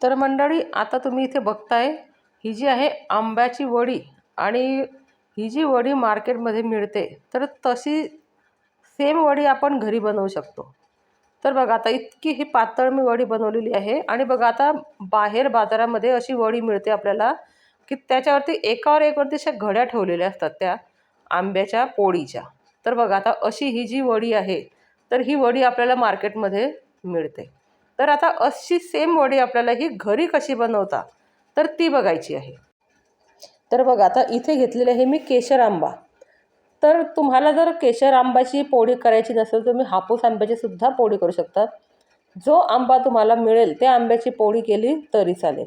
तर मंडळी आता तुम्ही इथे बघताय ही जी आहे आंब्याची वडी आणि ही जी वडी मार्केटमध्ये मिळते तर तशी सेम वडी आपण घरी बनवू शकतो. तर बघा आता इतकी ही पातळ मी वडी बनवलेली आहे आणि बघा आता बाहेर बाजारामध्ये अशी वडी मिळते आपल्याला की त्याच्यावरती एकावर एकवरती अशा घड्या ठेवलेल्या असतात त्या आंब्याच्या पोळीच्या. तर बघा आता अशी ही जी वडी आहे तर ही वडी आपल्याला मार्केटमध्ये मिळते. तर आता अशी सेम वडी आपल्याला ही घरी कशी बनवता? तर ती बघायची आहे. तर बघा आता इथे घेतलेले आहे मी केशर आंबा. तर तुम्हाला जर केशर आंब्याची पोळी करायची नसेल तुम्ही हापूस आंब्याची सुद्धा पोळी करू शकतात जो आंबा तुम्हाला मिळेल त्या आंब्याची पोळी केली तरी चालेल.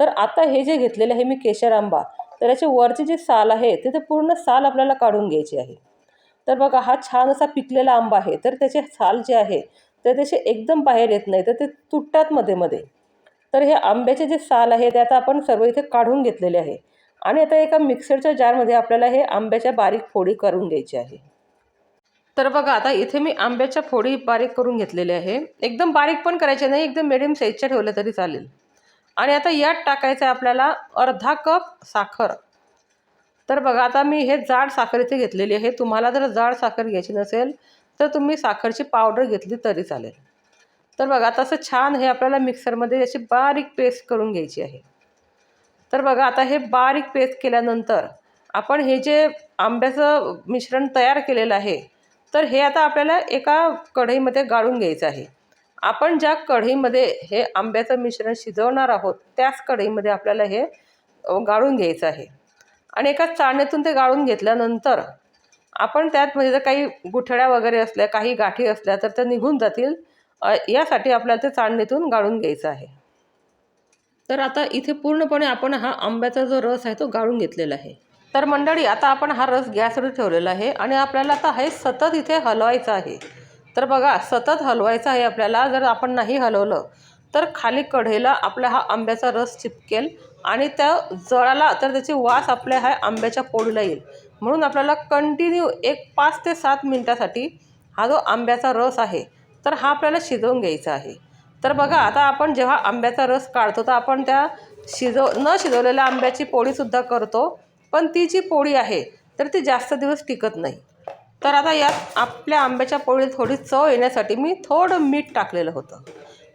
तर आता हे जे घेतलेले आहे मी केशर आंबा तर याचे वरची जी साल आहे तिथे पूर्ण साल आपल्याला काढून घ्यायची आहे. तर बघा हा छान असा पिकलेला आंबा आहे. तर त्याचे साल जे आहे ते त्याचे एकदम बाहेर येत नाही. तर ते तुटतात मध्ये मध्ये. तर हे आंब्याचे जे साल आहे ते आता आपण सर्व इथे काढून घेतलेले आहे. आणि आता एका मिक्सरच्या जारमध्ये आपल्याला हे आंब्याच्या बारीक फोडी करून घ्यायची आहे. तर बघा आता इथे मी आंब्याच्या फोडी बारीक करून घेतलेल्या आहे. एकदम बारीक पण करायचे नाही एकदम मिडियम साईजच्या ठेवल्या तरी चालेल. आणि आता यात टाकायचं आहे आपल्याला अर्धा कप साखर. तर बघा आता मी हे जाड साखर इथे घेतलेली आहे. तुम्हाला जर जाड साखर घ्यायची नसेल तर तुम्ही साखरची पावडर घेतली तरी चालेल. तर बघा आता असं छान हे आपल्याला मिक्सरमध्ये याची बारीक पेस्ट करून घ्यायची आहे. तर बघा आता हे बारीक पेस्ट केल्यानंतर आपण हे जे आंब्याचं मिश्रण तयार केलेलं आहे तर हे आता आपल्याला एका कढईमध्ये गाळून घ्यायचं आहे. आपण ज्या कढईमध्ये हे आंब्याचं मिश्रण शिजवणार आहोत त्याच कढईमध्ये आपल्याला हे गाळून घ्यायचं आहे. आणि एका चाळणीतून ते गाळून घेतल्यानंतर आपण त्यात म्हणजे जर काही गुठळ्या वगैरे असल्या काही गाठी असल्या तर त्या निघून जातील. यासाठी आपल्याला ते चाळणीतून गाळून घ्यायचं आहे. तर आता इथे पूर्णपणे आपण हा आंब्याचा जो रस आहे तो गाळून घेतलेला आहे. तर मंडळी आता आपण हा रस गॅसवर ठेवलेला आहे आणि आपल्याला आता हे सतत इथे हलवायचं आहे. तर बघा सतत हलवायचं आहे आपल्याला. जर आपण नाही हलवलं तर खाली कढईला आपला हा आंब्याचा रस चिपकेल आणि त्या जळाला तर त्याची वास आपल्या ह्या आंब्याच्या पोळीला येईल. म्हणून आपल्याला कंटिन्यू एक पाच ते सात मिनटासाठी हा जो आंब्याचा रस आहे तर हा आपल्याला शिजवून घ्यायचा आहे. तर बघा आता आपण जेव्हा आंब्याचा रस काढतो तर आपण त्या शिजव न शिजवलेल्या आंब्याची पोळीसुद्धा करतो पण ती जी पोळी आहे तर ती जास्त दिवस टिकत नाही. तर आता यात आपल्या आंब्याच्या पोळीत थोडी चव येण्यासाठी मी थोडं मीठ टाकलेलं होतं.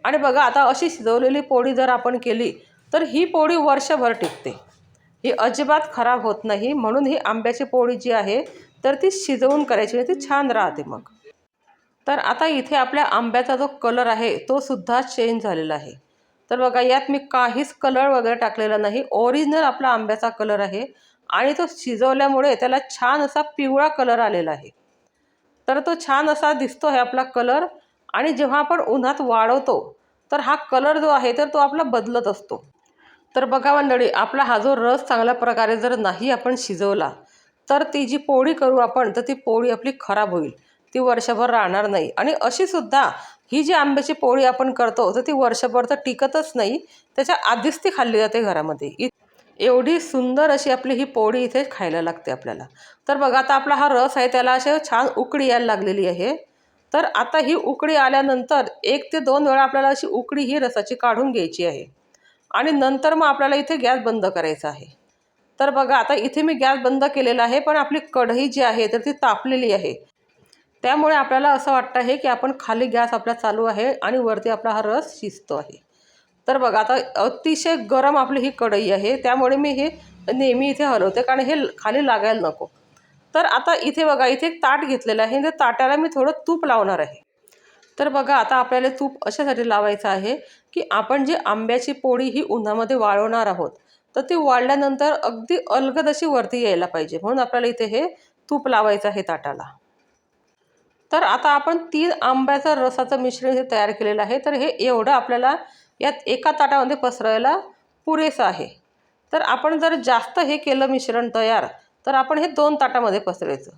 आणि बघा आता अशी शिजवलेली पोळी जर आपण केली तर ही पोळी वर्षभर टिकते. ही अजिबात खराब होत नाही. म्हणून ही आंब्याची पोळी जी आहे तर ती शिजवून करायची ती छान राहते मग. तर आता इथे आपल्या आंब्याचा जो कलर आहे तो सुद्धा चेंज झालेला आहे. तर बघा यात मी काहीच कलर वगैरे टाकलेला नाही. ओरिजिनल आपला आंब्याचा कलर आहे आणि तो शिजवल्यामुळे त्याला छान असा पिवळा कलर आलेला आहे. तर तो छान असा दिसतो आहे आपला कलर आणि जेव्हा आपण उन्हात वाळवतो तर हा कलर जो आहे तर तो आपला बदलत असतो. तर बघा मंडळी आपला हा जो रस चांगल्या प्रकारे जर नाही आपण शिजवला तर ती जी पोळी करू आपण तर ती पोळी आपली खराब होईल. ती वर्षभर राहणार नाही. आणि अशीसुद्धा ही जी आंब्याची पोळी आपण करतो तर ती वर्षभर तर टिकतच नाही. त्याच्या आधीच ती खाल्ली जाते घरामध्ये. एवढी सुंदर अशी आपली ही पोळी इथे खायला लागते आपल्याला. तर बघा आता आपला हा रस आहे त्याला असे छान उकडी यायला लागलेली आहे. तर आता ही उकडी आल्यानंतर एक ते दोन वेळा आपल्याला अशी उकडी ही रसाची काढून घ्यायची आहे. आणि नंतर मग आपल्याला इथे गॅस बंद करायचा आहे. तर बघा आता इथे मी गॅस बंद केलेला आहे पण आपली कढई जी आहे तर ती तापलेली आहे. त्यामुळे आपल्याला असं वाटतं आहे की आपण खाली गॅस आपला चालू आहे आणि वरती आपला हा रस शिजतो आहे. तर बघा आता अतिशय गरम आपली ही कढई आहे त्यामुळे मी हे नेहमी इथे हलवते कारण हे खाली लागायला नको. तर आता इथे बघा इथे एक ताट घेतलेलं आहे त्या ताटाला मी थोडं तूप लावणार आहे. तर बघा आता आपल्याला तूप अशासाठी लावायचं आहे की आपण जी आंब्याची पोळी ही उन्हामध्ये वाळवणार आहोत तर ती वाळल्यानंतर अगदी अलगद अशी वरती यायला पाहिजे. म्हणून आपल्याला इथे हे तूप लावायचं आहे ताटाला. तर आता आपण तीन आंब्याचं रसाचं मिश्रण हे तयार केलेलं आहे. तर हे एवढं आपल्याला यात एका ताटामध्ये पसरायला पुरेसं आहे. तर आपण जर जास्त हे केलं मिश्रण तयार तर आपण हे दोन ताटामध्ये पसरायचं.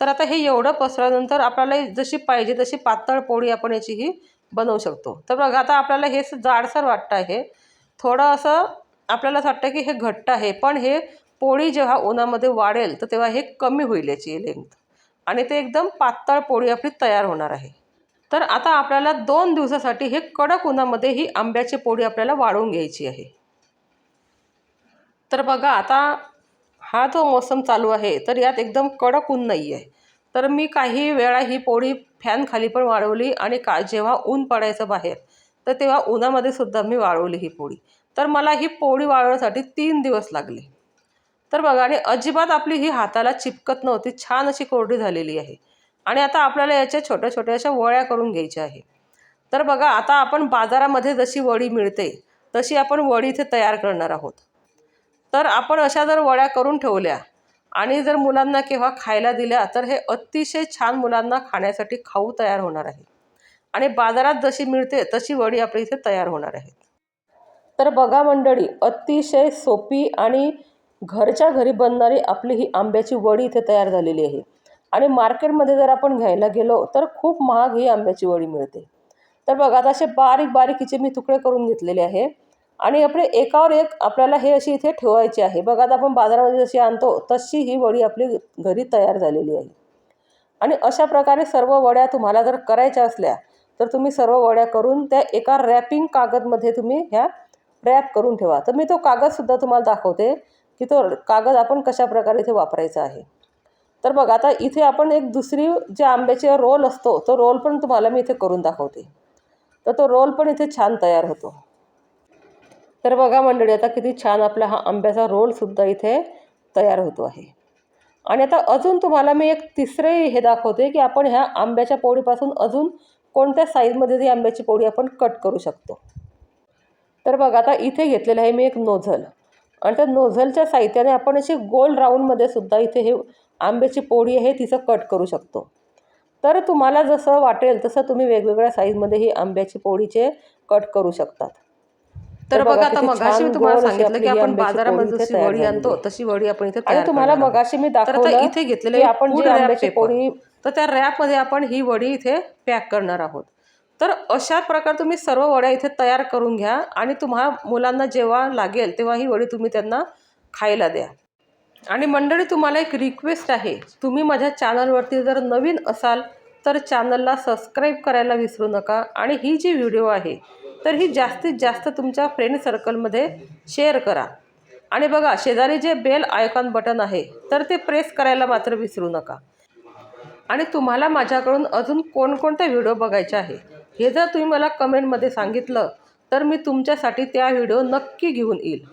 तर आता हे एवढं पसरल्यानंतर आपल्याला जशी पाहिजे तशी पातळ पोळी आपण याची ही बनवू शकतो. तर बघा आता आपल्याला हे जाडसर वाटतं आहे. थोडं असं आपल्याला असं वाटतं की हे घट्ट आहे पण हे पोळी जेव्हा उन्हामध्ये वाढेल तर तेव्हा हे कमी होईल याची लेंथ आणि ते एकदम पातळ पोळी आपली तयार होणार आहे. तर आता आपल्याला दोन दिवसासाठी हे कडक उन्हामध्ये ही आंब्याची पोळी आपल्याला वाळवून घ्यायची आहे. तर बघा आता हा जो मोसम चालू आहे तर यात एकदम कडक ऊन नाही आहे तर मी काही वेळा ही पोळी फॅनखाली पण वाळवली आणि का जेव्हा ऊन पडायचं बाहेर तर तेव्हा उन्हामध्ये सुद्धा मी वाळवली ही पोळी. तर मला ही पोळी वाळवण्यासाठी तीन दिवस लागले. तर बघा आणि अजिबात आपली ही हाताला चिपकत नव्हती छान अशी कोरडी झालेली आहे. आणि आता आपल्याला याच्या छोट्या छोट्या अशा वळ्या करून घ्यायच्या आहे. तर बघा आता आपण बाजारामध्ये जशी वडी मिळते तशी आपण वडी इथे तयार करणार आहोत. तर आपण अशा जर वड्या करून ठेवल्या आणि जर मुलांना केव्हा खायला दिल्या तर हे अतिशय छान मुलांना खाण्यासाठी खाऊ तयार होणार आहे. आणि बाजारात जशी मिळते तशी वडी आपल्या इथे तयार होणार आहे तर बघा मंडळी अतिशय सोपी आणि घरच्या घरी बनणारी आपली ही आंब्याची वडी इथे तयार झालेली आहे. आणि मार्केटमध्ये जर आपण घ्यायला गेलो तर खूप महाग ही आंब्याची वडी मिळते. तर बघा आता असे बारीक बारीक हिचे मी तुकडे करून घेतलेले आहे. आणि आपले एकावर एक आपल्याला हे अशी इथे ठेवायची आहे. बघा आता आपण बाजारामध्ये जशी आणतो तशी ही वडी आपली घरी तयार झालेली आहे. आणि अशा प्रकारे सर्व वड्या तुम्हाला जर करायच्या असल्या तर तुम्ही सर्व वड्या करून त्या एका रॅपिंग कागदमध्ये तुम्ही ह्या रॅप करून ठेवा. तर मी तो कागदसुद्धा तुम्हाला दाखवते की तो कागद आपण कशा प्रकारे इथे वापरायचा आहे. तर बघा आता इथे आपण एक दुसरी जे आंब्याचे रोल असतो तो रोल पण तुम्हाला मी इथे करून दाखवते. तर तो रोल पण इथे छान तयार होतो. तर बघा मंडळी आता किती छान आपला हा आंब्याचा रोलसुद्धा इथे तयार होतो आहे. आणि आता अजून तुम्हाला मी एक तिसरे हे दाखवते की आपण ह्या आंब्याच्या पोळीपासून अजून कोणत्या साईजमध्ये ती आंब्याची पोळी आपण कट करू शकतो. तर बघा आता इथे घेतलेलं आहे मी एक नोझल आणि त्या नोझलच्या साहित्याने आपण अशी गोल राऊंडमध्ये सुद्धा इथे हे आंब्याची पोळी आहे तिचं कट करू शकतो. तर तुम्हाला जसं वाटेल तसं तुम्ही वेगवेगळ्या साईजमध्ये ही आंब्याची पोळीचे कट करू शकतात. तर बघा आता मगाशी मी तुम्हाला सांगितलं की आपण बाजारामध्ये जशी वडी आणतो तशी वडी आपण इथे आणि तुम्हाला मगाशी मी दाखवलं इथे घेतलेले आपण जी आंब्याची पोळी तर त्या रॅपमध्ये आपण ही वडी इथे पॅक करणार आहोत. तर अशा प्रकारे तुम्ही सर्व वड्या इथे तयार करून घ्या आणि तुम्हा मुलांना जेव्हा लागेल तेव्हा ही वडी तुम्ही त्यांना खायला द्या. आणि मंडळी तुम्हाला एक रिक्वेस्ट आहे. तुम्ही माझ्या चॅनलवरती जर नवीन असाल तर चॅनलला सबस्क्राईब करायला विसरू नका. आणि ही जी व्हिडिओ आहे तर ही जास्तीत जास्त तुमच्या फ्रेंड सर्कलमध्ये शेअर करा. आणि बघा शेजारी जे बेल आयकॉन बटन आहे तर ते प्रेस करायला मात्र विसरू नका. आणि तुम्हाला माझ्याकडून अजून कोणकोणते व्हिडिओ बघायचे आहे हे जर तुम्ही मला कमेंटमध्ये सांगितलं तर मी तुमच्यासाठी त्या व्हिडिओ नक्की घेऊन येईल.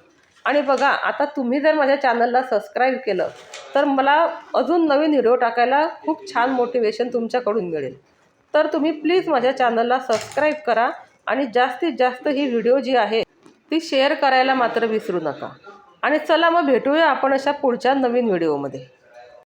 आणि बघा आता तुम्ही जर माझ्या चॅनलला सबस्क्राईब केलं तर मला अजून नवीन व्हिडिओ टाकायला खूप छान मोटिवेशन तुमच्याकडून मिळेल. तर तुम्ही प्लीज माझ्या चॅनलला सबस्क्राईब करा आणि जास्तीत जास्त ही व्हिडिओ जी आहे ती शेअर करायला मात्र विसरू नका. आणि चला मग भेटूया आपण अशा पुढच्या नवीन व्हिडिओमध्ये.